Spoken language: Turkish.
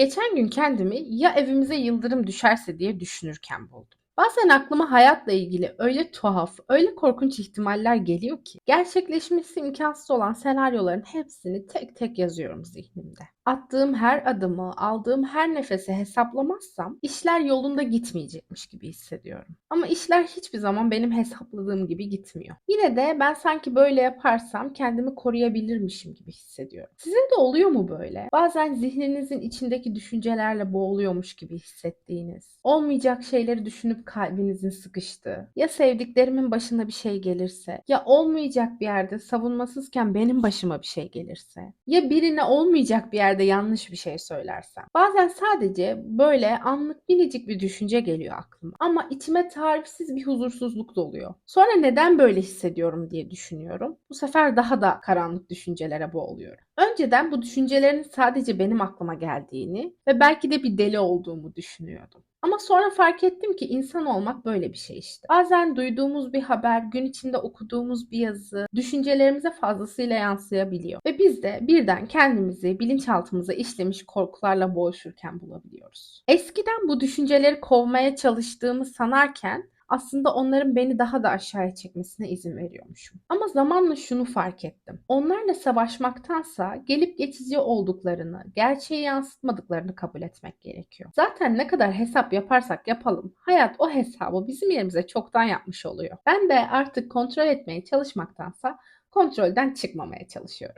Geçen gün kendimi ya evimize yıldırım düşerse diye düşünürken buldum. Bazen aklıma hayatla ilgili öyle tuhaf, öyle korkunç ihtimaller geliyor ki gerçekleşmesi imkansız olan senaryoların hepsini tek tek yazıyorum zihnimde. Attığım her adımı, aldığım her nefesi hesaplamazsam işler yolunda gitmeyecekmiş gibi hissediyorum. Ama işler hiçbir zaman benim hesapladığım gibi gitmiyor. Yine de ben sanki böyle yaparsam kendimi koruyabilirmişim gibi hissediyorum. Size de oluyor mu böyle? Bazen zihninizin içindeki düşüncelerle boğuluyormuş gibi hissettiğiniz, olmayacak şeyleri düşünüp kalbinizin sıkıştığı, ya sevdiklerimin başına bir şey gelirse, ya olmayacak bir yerde savunmasızken benim başıma bir şey gelirse, ya birine olmayacak bir yerde yanlış bir şey söylersem. Bazen sadece böyle anlık minicik bir düşünce geliyor aklıma. Ama içime tarifsiz bir huzursuzluk doluyor. Sonra neden böyle hissediyorum diye düşünüyorum. Bu sefer daha da karanlık düşüncelere boğuluyorum. Önceden bu düşüncelerin sadece benim aklıma geldiğini ve belki de bir deli olduğumu düşünüyordum. Ama sonra fark ettim ki insan olmak böyle bir şey işte. Bazen duyduğumuz bir haber, gün içinde okuduğumuz bir yazı, düşüncelerimize fazlasıyla yansıyabiliyor. Ve biz de birden kendimizi bilinçaltımıza işlemiş korkularla boğuşurken bulabiliyoruz. Eskiden bu düşünceleri kovmaya çalıştığımı sanarken aslında onların beni daha da aşağıya çekmesine izin veriyormuşum. Ama zamanla şunu fark ettim. Onlarla savaşmaktansa gelip geçici olduklarını, gerçeği yansıtmadıklarını kabul etmek gerekiyor. Zaten ne kadar hesap yaparsak yapalım, hayat o hesabı bizim yerimize çoktan yapmış oluyor. Ben de artık kontrol etmeye çalışmaktansa kontrolden çıkmamaya çalışıyorum.